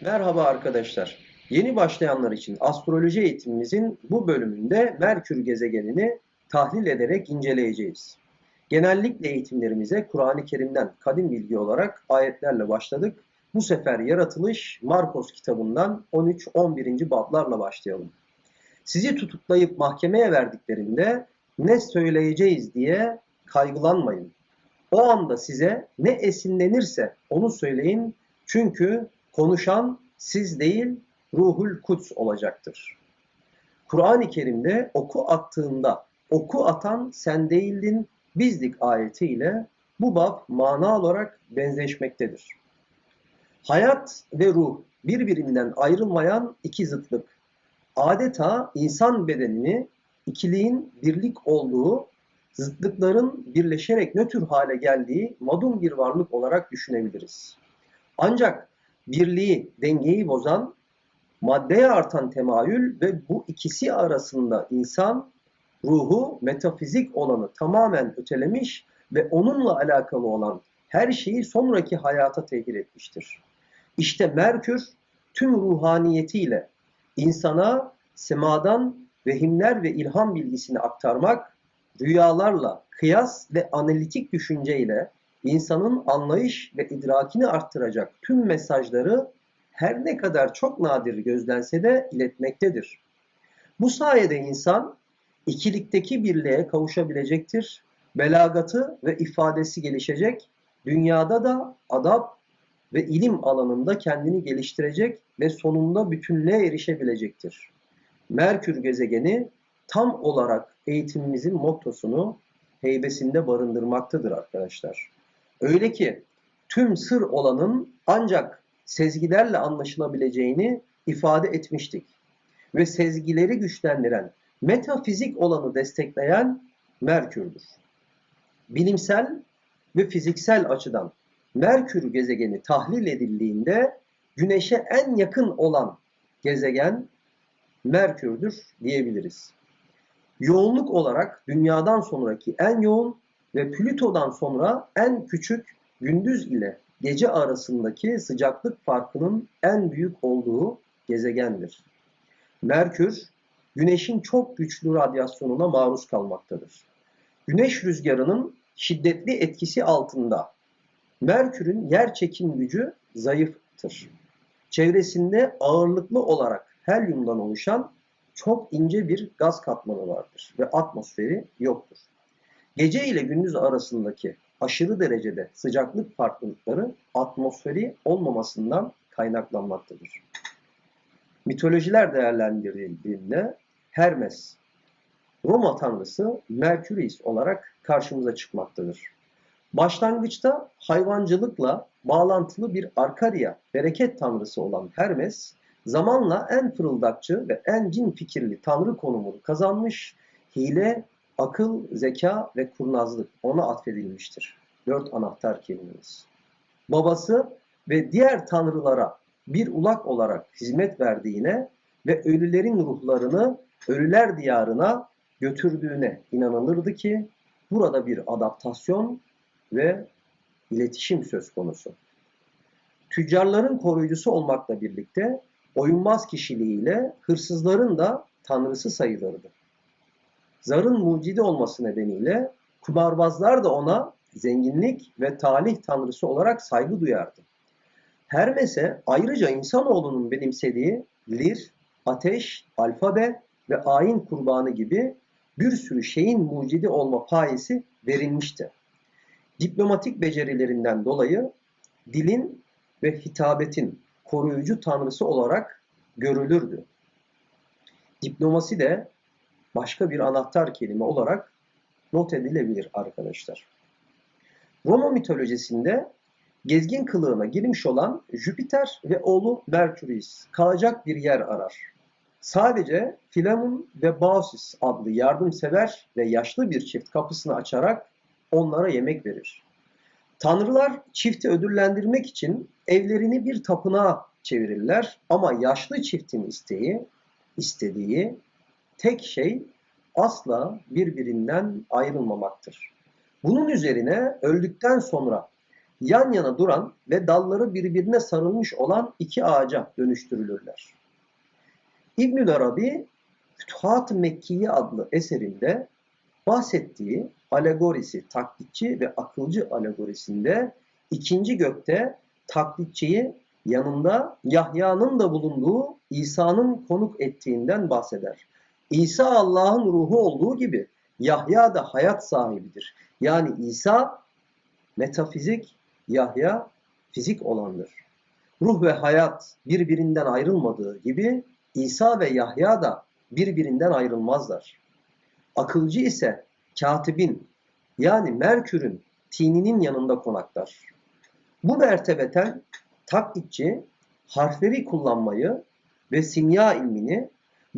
Merhaba arkadaşlar. Yeni başlayanlar için astroloji eğitimimizin bu bölümünde Merkür gezegenini tahlil ederek inceleyeceğiz. Genellikle eğitimlerimize Kur'an-ı Kerim'den kadim bilgi olarak ayetlerle başladık. Bu sefer yaratılış Markos kitabından 13-11. bablarla başlayalım. Sizi tutuklayıp mahkemeye verdiklerinde ne söyleyeceğiz diye kaygılanmayın. O anda size ne esinlenirse onu söyleyin. Çünkü konuşan siz değil ruhul kuds olacaktır. Kur'an-ı Kerim'de oku attığında oku atan sen değildin bizdik ayetiyle bu bab mana olarak benzeşmektedir. Hayat ve ruh birbirinden ayrılmayan iki zıtlık. Adeta insan bedenini ikiliğin birlik olduğu, zıtlıkların birleşerek nötr hale geldiği madun bir varlık olarak düşünebiliriz. Ancak birliği, dengeyi bozan, maddeye artan temayül ve bu ikisi arasında insan ruhu metafizik olanı tamamen ötelemiş ve onunla alakalı olan her şeyi sonraki hayata tehir etmiştir. İşte Merkür tüm ruhaniyetiyle insana semadan vehimler ve ilham bilgisini aktarmak, rüyalarla, kıyas ve analitik düşünceyle insanın anlayış ve idrakini arttıracak tüm mesajları her ne kadar çok nadir gözlense de iletmektedir. Bu sayede insan ikilikteki birliğe kavuşabilecektir. Belagatı ve ifadesi gelişecek. Dünyada da adab ve ilim alanında kendini geliştirecek ve sonunda bütünlüğe erişebilecektir. Merkür gezegeni tam olarak eğitimimizin mottosunu heybesinde barındırmaktadır arkadaşlar. Öyle ki tüm sır olanın ancak sezgilerle anlaşılabileceğini ifade etmiştik. Ve sezgileri güçlendiren, metafizik olanı destekleyen Merkür'dür. Bilimsel ve fiziksel açıdan Merkür gezegeni tahlil edildiğinde Güneş'e en yakın olan gezegen Merkür'dür diyebiliriz. Yoğunluk olarak dünyadan sonraki en yoğun ve Plüto'dan sonra en küçük gündüz ile gece arasındaki sıcaklık farkının en büyük olduğu gezegendir. Merkür, Güneş'in çok güçlü radyasyonuna maruz kalmaktadır. Güneş rüzgarının şiddetli etkisi altında Merkür'ün yer çekim gücü zayıftır. Çevresinde ağırlıklı olarak helyumdan oluşan çok ince bir gaz katmanı vardır ve atmosferi yoktur. Gece ile gündüz arasındaki aşırı derecede sıcaklık farklılıkları atmosferi olmamasından kaynaklanmaktadır. Mitolojiler değerlendirildiğinde Hermes, Roma tanrısı Merküris olarak karşımıza çıkmaktadır. Başlangıçta hayvancılıkla bağlantılı bir Arkaria, bereket tanrısı olan Hermes, zamanla en fırıldakçı ve en cin fikirli tanrı konumunu kazanmış, hile, akıl, zeka ve kurnazlık ona atfedilmiştir. Dört anahtar kelimemiz. Babası ve diğer tanrılara bir ulak olarak hizmet verdiğine ve ölülerin ruhlarını ölüler diyarına götürdüğüne inanılırdı ki burada bir adaptasyon ve iletişim söz konusu. Tüccarların koruyucusu olmakla birlikte oyunmaz kişiliğiyle hırsızların da tanrısı sayılırdı. Zarın mucidi olması nedeniyle kumarbazlar da ona zenginlik ve talih tanrısı olarak saygı duyardı. Hermes'e ayrıca insanoğlunun benimsediği lir, ateş, alfabe ve ayin kurbanı gibi bir sürü şeyin mucidi olma payesi verilmişti. Diplomatik becerilerinden dolayı dilin ve hitabetin koruyucu tanrısı olarak görülürdü. Diplomasi de başka bir anahtar kelime olarak not edilebilir arkadaşlar. Roma mitolojisinde gezgin kılığına girmiş olan Jüpiter ve oğlu Merküris kalacak bir yer arar. Sadece Filemon ve Bausis adlı yardımsever ve yaşlı bir çift kapısını açarak onlara yemek verir. Tanrılar çifti ödüllendirmek için evlerini bir tapınağa çevirirler ama yaşlı çiftin isteği, istediği tek şey asla birbirinden ayrılmamaktır. Bunun üzerine öldükten sonra yan yana duran ve dalları birbirine sarılmış olan iki ağaca dönüştürülürler. İbnül Arabi Fütuhat-ı Mekkiye adlı eserinde bahsettiği alegorisi, taklitçi ve akılcı alegorisinde ikinci gökte taklitçiyi yanında Yahya'nın da bulunduğu İsa'nın konuk ettiğinden bahseder. İsa Allah'ın ruhu olduğu gibi Yahya da hayat sahibidir. Yani İsa metafizik, Yahya fizik olandır. Ruh ve hayat birbirinden ayrılmadığı gibi İsa ve Yahya da birbirinden ayrılmazlar. Akılcı ise katibin yani Merkür'ün tininin yanında konaklar. Bu mertebeten taklitçi harfleri kullanmayı ve simya ilmini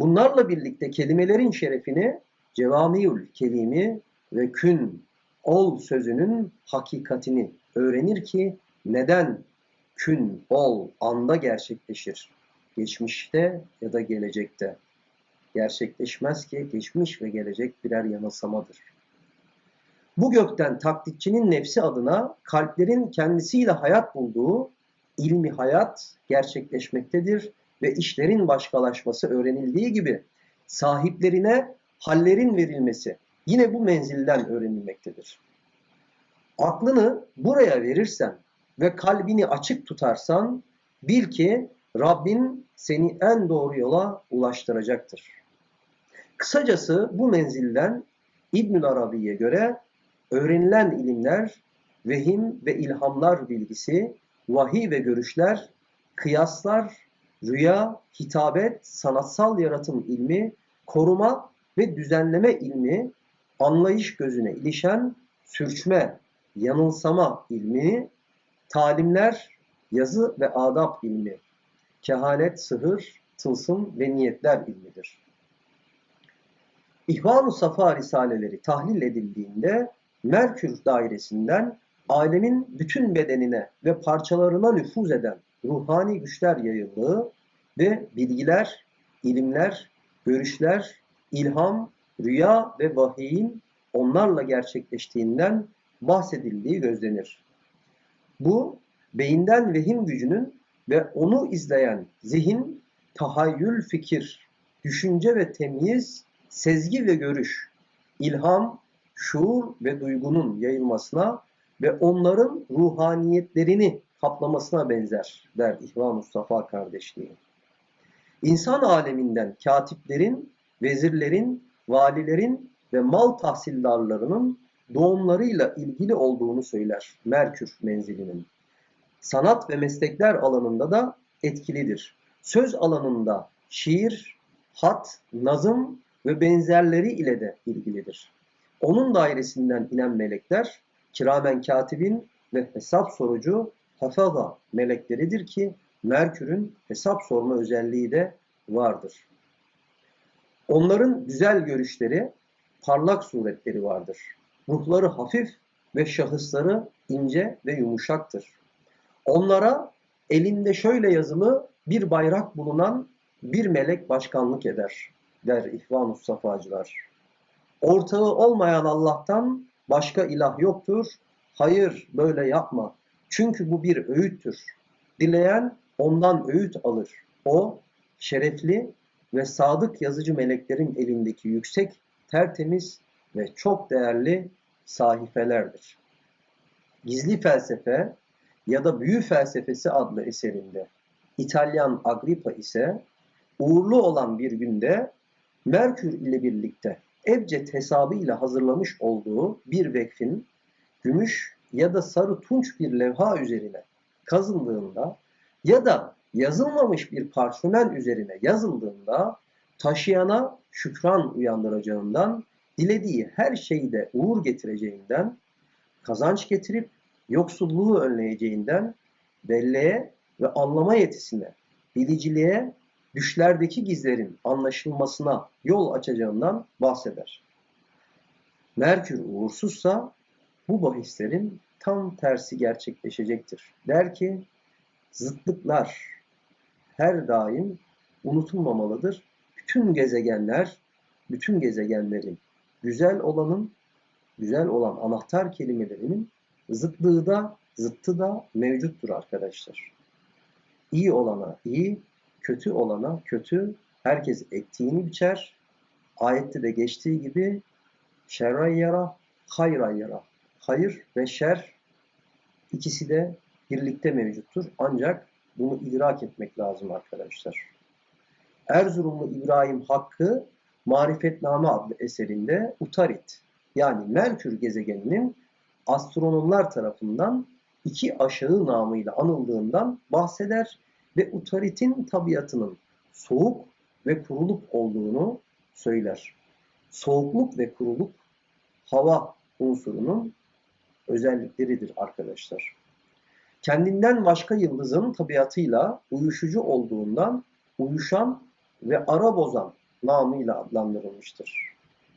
bunlarla birlikte kelimelerin şerefini cevamiül kelimi ve kün ol sözünün hakikatini öğrenir ki neden kün ol anda gerçekleşir. Geçmişte ya da gelecekte. Gerçekleşmez ki geçmiş ve gelecek birer yanılsamadır. Bu gökten taklitçinin nefsi adına kalplerin kendisiyle hayat bulduğu ilmi hayat gerçekleşmektedir ve işlerin başkalaşması öğrenildiği gibi sahiplerine hallerin verilmesi yine bu menzilden öğrenilmektedir. Aklını buraya verirsen ve kalbini açık tutarsan bil ki Rabbin seni en doğru yola ulaştıracaktır. Kısacası bu menzilden İbnül Arabi'ye göre öğrenilen ilimler, vehim ve ilhamlar bilgisi, vahiy ve görüşler, kıyaslar, rüya, hitabet, sanatsal yaratım ilmi, koruma ve düzenleme ilmi, anlayış gözüne ilişen sürçme, yanılsama ilmi, talimler, yazı ve adab ilmi, kehanet, sıhır, tılsım ve niyetler ilmidir. İhvan-ı Safa risaleleri tahlil edildiğinde Merkür dairesinden alemin bütün bedenine ve parçalarına nüfuz eden ruhani güçler yayıldığı ve bilgiler, ilimler, görüşler, ilham, rüya ve vahiyin onlarla gerçekleştiğinden bahsedildiği gözlenir. Bu beyinden vehim gücünün ve onu izleyen zihin, tahayyül fikir, düşünce ve temyiz, sezgi ve görüş, ilham, şuur ve duygunun yayılmasına ve onların ruhaniyetlerini kaplamasına benzer der İhvan Mustafa kardeşliği. İnsan aleminden katiplerin, vezirlerin, valilerin ve mal tahsildarlarının doğumlarıyla ilgili olduğunu söyler Merkür menzilinin. Sanat ve meslekler alanında da etkilidir. Söz alanında şiir, hat, nazım ve benzerleri ile de ilgilidir. Onun dairesinden inen melekler kiramen katibin ve hesap sorucu hafaza melekleridir ki Merkür'ün hesap sorma özelliği de vardır. Onların güzel görüşleri, parlak suretleri vardır. Ruhları hafif ve şahısları ince ve yumuşaktır. Onlara elinde şöyle yazılı bir bayrak bulunan bir melek başkanlık eder der İhvan-ı Safacılar. Ortağı olmayan Allah'tan başka ilah yoktur. Hayır böyle yapma. Çünkü bu bir öğüttür. Dileyen ondan öğüt alır. O şerefli ve sadık yazıcı meleklerin elindeki yüksek, tertemiz ve çok değerli sahifelerdir. Gizli Felsefe ya da Büyü Felsefesi adlı eserinde İtalyan Agrippa ise uğurlu olan bir günde Merkür ile birlikte Ebced hesabıyla hazırlamış olduğu bir vekfin gümüş ya da sarı tunç bir levha üzerine kazındığında ya da yazılmamış bir parşömen üzerine yazıldığında taşıyana şükran uyandıracağından, dilediği her şeyde uğur getireceğinden, kazanç getirip yoksulluğu önleyeceğinden, belleğe ve anlama yetisine, biliciliğe, düşlerdeki gizlerin anlaşılmasına yol açacağından bahseder. Merkür uğursuzsa bu bahislerin tam tersi gerçekleşecektir. Der ki zıtlıklar her daim unutulmamalıdır. Bütün gezegenler, bütün gezegenlerin güzel olanın, güzel olan anahtar kelimelerinin zıtlığı da zıttı da mevcuttur arkadaşlar. İyi olana iyi, kötü olana kötü, herkes ektiğini biçer. Ayette de geçtiği gibi şerra yara, hayra yara. Hayır ve şer ikisi de birlikte mevcuttur. Ancak bunu idrak etmek lazım arkadaşlar. Erzurumlu İbrahim Hakkı Marifetname adlı eserinde Utarit yani Merkür gezegeninin astronomlar tarafından iki aşağı namıyla anıldığından bahseder ve Utarit'in tabiatının soğuk ve kuruluk olduğunu söyler. Soğukluk ve kuruluk hava unsurunun özellikleridir arkadaşlar. Kendinden başka yıldızın tabiatıyla uyuşucu olduğundan uyuşan ve ara bozan namıyla adlandırılmıştır.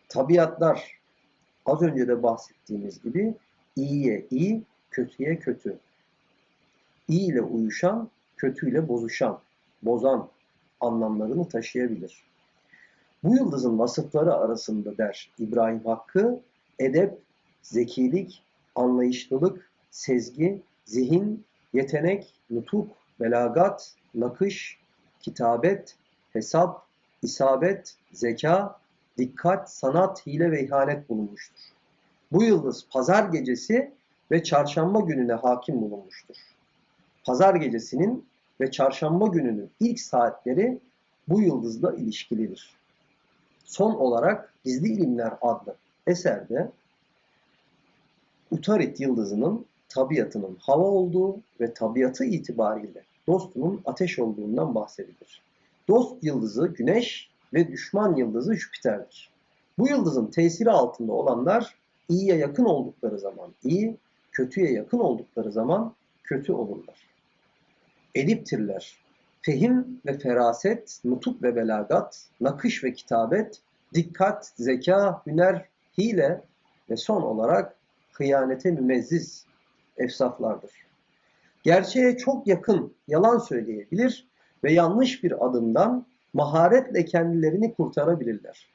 Tabiatlar az önce de bahsettiğimiz gibi iyiye iyi, kötüye kötü. İyi ile uyuşan, kötüyle bozuşan, bozan anlamlarını taşıyabilir. Bu yıldızın vasıfları arasında der İbrahim Hakkı, edep, zekilik, anlayışlılık, sezgi, zihin, yetenek, nutuk, belagat, nakış, kitabet, hesap, isabet, zeka, dikkat, sanat, hile ve ihanet bulunmuştur. Bu yıldız pazar gecesi ve çarşamba gününe hakim bulunmuştur. Pazar gecesinin ve çarşamba gününün ilk saatleri bu yıldızla ilişkilidir. Son olarak Gizli İlimler adlı eserde Utarit yıldızının tabiatının hava olduğu ve tabiatı itibariyle dostunun ateş olduğundan bahsedilir. Dost yıldızı Güneş ve düşman yıldızı Jüpiter'dir. Bu yıldızın tesiri altında olanlar iyiye yakın oldukları zaman iyi, kötüye yakın oldukları zaman kötü olurlar. Ediptirler. Fehim ve feraset, nutuk ve belagat, nakış ve kitabet, dikkat, zeka, hüner, hile ve son olarak hıyanete mümezziz efsaflardır. Gerçeğe çok yakın yalan söyleyebilir ve yanlış bir adımdan maharetle kendilerini kurtarabilirler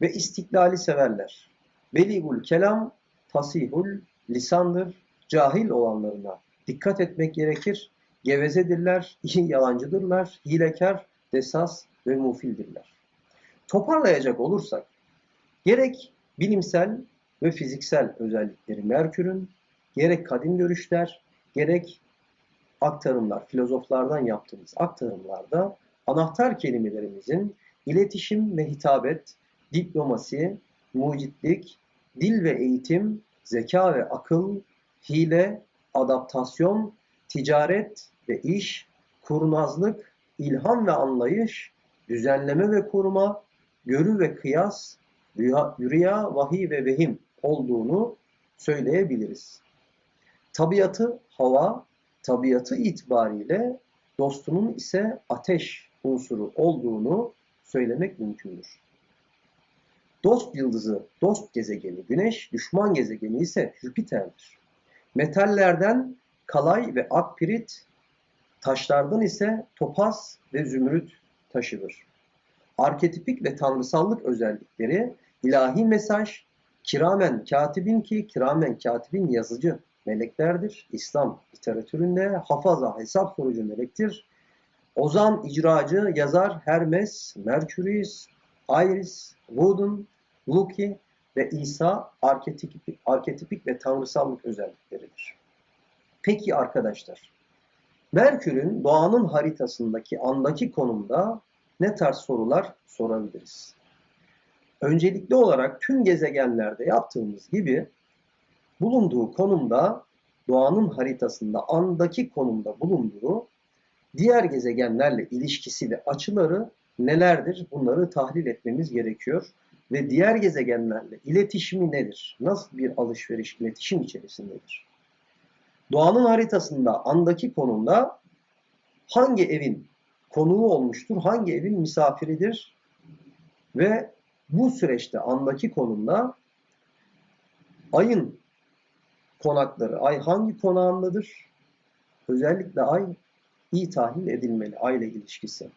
ve istiklali severler. Beligul kelam, tasihul lisandır, cahil olanlarına dikkat etmek gerekir. Gevezedirler, yalancıdırlar, hilekar, desas ve mufildirler. Toparlayacak olursak, gerek bilimsel ve fiziksel özellikleri Merkür'ün, gerek kadim görüşler, gerek aktarımlar, filozoflardan yaptığımız aktarımlarda anahtar kelimelerimizin iletişim ve hitabet, diplomasi, mucitlik, dil ve eğitim, zeka ve akıl, hile, adaptasyon, ticaret ve iş, kurnazlık, ilham ve anlayış, düzenleme ve koruma, görü ve kıyas, rüya, rüya vahiy ve vehim olduğunu söyleyebiliriz. Tabiatı hava, tabiatı itibariyle dostunun ise ateş unsuru olduğunu söylemek mümkündür. Dost yıldızı, dost gezegeni Güneş, düşman gezegeni ise Jüpiter'dir. Metallerden kalay ve akpirit, taşlardan ise topaz ve zümrüt taşıdır. Arketipik ve tanrısallık özellikleri ilahi mesaj, kiramen katibin ki kiramen katibin yazıcı meleklerdir. İslam literatüründe hafaza hesap sorucu melektir. Ozan icracı yazar Hermes, Merküris, Iris, Woden, Luki ve İsa arketipik, arketipik ve tanrısallık özellikleridir. Peki arkadaşlar, Merkür'ün doğanın haritasındaki andaki konumda ne tarz sorular sorabiliriz? Öncelikli olarak tüm gezegenlerde yaptığımız gibi bulunduğu konumda doğanın haritasında andaki konumda bulunduğu diğer gezegenlerle ilişkisi ve açıları nelerdir? Bunları tahlil etmemiz gerekiyor. Ve diğer gezegenlerle iletişimi nedir? Nasıl bir alışveriş iletişim içerisindedir? Doğanın haritasında andaki konumda hangi evin konuğu olmuştur, hangi evin misafiridir ve bu süreçte andaki konumda ayın konakları, ay hangi konağındadır? Özellikle ay iyi tahlil edilmeli aile ilişkisi.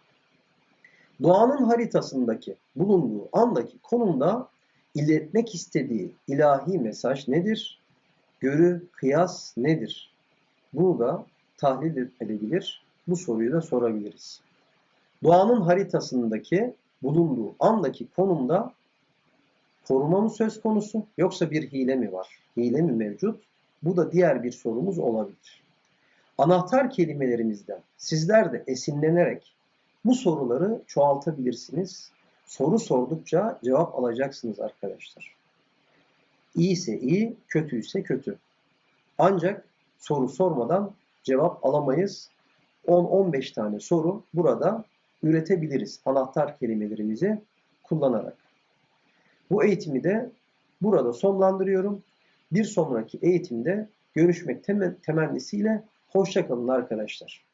Doğanın haritasındaki bulunduğu andaki konumda iletmek istediği ilahi mesaj nedir? Görü, kıyas nedir? bunu da tahlil edebilir, bu soruyu da sorabiliriz. Doğanın haritasındaki bulunduğu andaki konumda koruma mı söz konusu yoksa bir hile mi var? Hile mi mevcut? Bu da diğer bir sorumuz olabilir. Anahtar kelimelerimizden sizler de esinlenerek bu soruları çoğaltabilirsiniz. Soru sordukça cevap alacaksınız arkadaşlar. İyiyse iyi, kötüyse kötü. Ancak soru sormadan cevap alamayız. 10-15 tane soru burada üretebiliriz anahtar kelimelerimizi kullanarak. Bu eğitimi de burada sonlandırıyorum. Bir sonraki eğitimde görüşmek temen- temennisiyle hoşçakalın arkadaşlar.